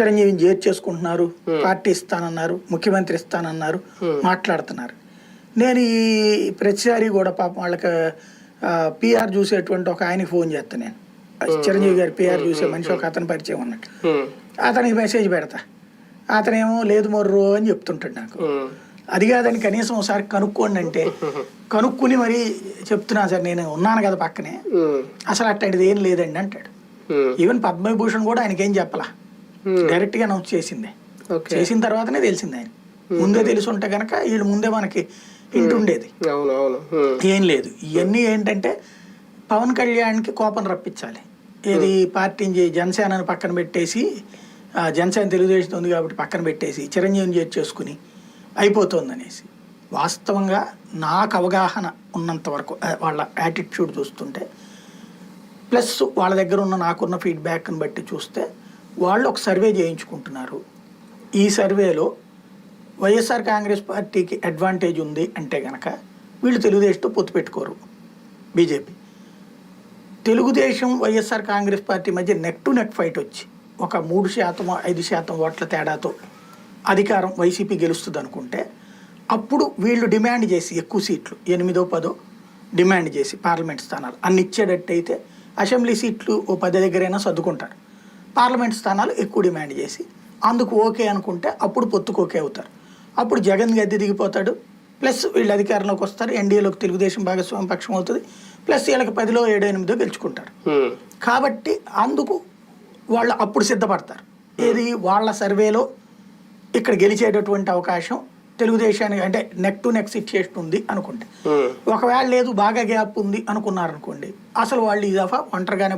చిరంజీవిని చేర్చేసుకుంటున్నారు పార్టీ ఇస్తానన్నారు ముఖ్యమంత్రి ఇస్తానన్నారు మాట్లాడుతున్నారు. నేను ఈ ప్రతిసారి కూడా పాపం వాళ్ళకి పిఆర్ చూసేటువంటి ఒక ఆయనకి ఫోన్ చేస్తాను నేను. చిరంజీవి గారి పిఆర్ చూసే మనిషి ఒక అతని పరిచయం ఉన్నట్టు. అతనికి మెసేజ్ పెడతా. అతనేమో లేదు మొర్రు అని చెప్తుంటాడు నాకు. అది కాదని కనీసం ఒకసారి కనుక్కోండి అంటే కనుక్కుని మరీ చెప్తున్నా సార్ నేను ఉన్నాను కదా పక్కనే. అసలు అట్లాంటిది ఏం లేదండి అంటాడు. ఈవెన్ పద్మవిభూషణ్ కూడా ఆయనకేం చెప్పలా? Hmm. డైరెక్ట్గా అనౌన్స్ చేసిందే. చేసిన తర్వాతనే తెలిసింది ఆయన. ముందే తెలిసి ఉంటే కనుక వీళ్ళు ముందే మనకి ఇంటుండేది అవును ఉమ్, ఏం లేదు. ఇవన్నీ ఏంటంటే పవన్ కళ్యాణ్కి కోపం రప్పించాలి. ఏది పార్టీని జనసేనని పక్కన పెట్టేసి జనసేన తెలుగుదేశం ఉంది కాబట్టి పక్కన పెట్టేసి చిరంజీవిని చేర్చేసుకుని అయిపోతుంది అనేసి వాస్తవంగా నాకు అవగాహన ఉన్నంత వరకు వాళ్ళ యాటిట్యూడ్ చూస్తుంటే ప్లస్ వాళ్ళ దగ్గర ఉన్న నాకున్న ఫీడ్బ్యాక్ని బట్టి చూస్తే వాళ్ళు ఒక సర్వే చేయించుకుంటున్నారు. ఈ సర్వేలో వైఎస్ఆర్ కాంగ్రెస్ పార్టీకి అడ్వాంటేజ్ ఉంది అంటే కనుక వీళ్ళు తెలుగుదేశంతో పొత్తు పెట్టుకోరు. BJP. Telugu Desam YSR Congress party మధ్య నెక్ టు నెక్ ఫైట్ వచ్చి ఒక మూడు శాతం ఐదు శాతం ఓట్ల తేడాతో అధికారం వైసీపీ గెలుస్తుంది అనుకుంటే అప్పుడు వీళ్ళు డిమాండ్ చేసి ఎక్కువ సీట్లు ఎనిమిదో పదో డిమాండ్ చేసి పార్లమెంట్ స్థానాలు అన్ని ఇచ్చేటట్టయితే అసెంబ్లీ సీట్లు ఓ పది దగ్గరైనా సర్దుకుంటారు. పార్లమెంట్ స్థానాలు ఎక్కువ డిమాండ్ చేసి అందుకు ఓకే అనుకుంటే అప్పుడు పొత్తుకు ఓకే అవుతారు. అప్పుడు జగన్ గద్దె దిగిపోతాడు. ప్లస్ వీళ్ళు అధికారంలోకి వస్తారు. ఎన్డీఏలోకి తెలుగుదేశం భాగస్వామ్య పక్షం అవుతుంది. ప్లస్ వీళ్ళకి పదిలో ఏడో ఎనిమిదో గెలుచుకుంటారు. కాబట్టి అందుకు వాళ్ళు అప్పుడు సిద్ధపడతారు. ఏది వాళ్ళ సర్వేలో ఇక్కడ గెలిచేటటువంటి అవకాశం తెలుగుదేశానికి అంటే నెక్ టు నెక్ సిచ్యుయేషన్ ఉంది అనుకుంటే. ఒకవేళ లేదు బాగా గ్యాప్ ఉంది అనుకున్నారనుకోండి అసలు వాళ్ళు ఈ దఫా ఒంటరిగానే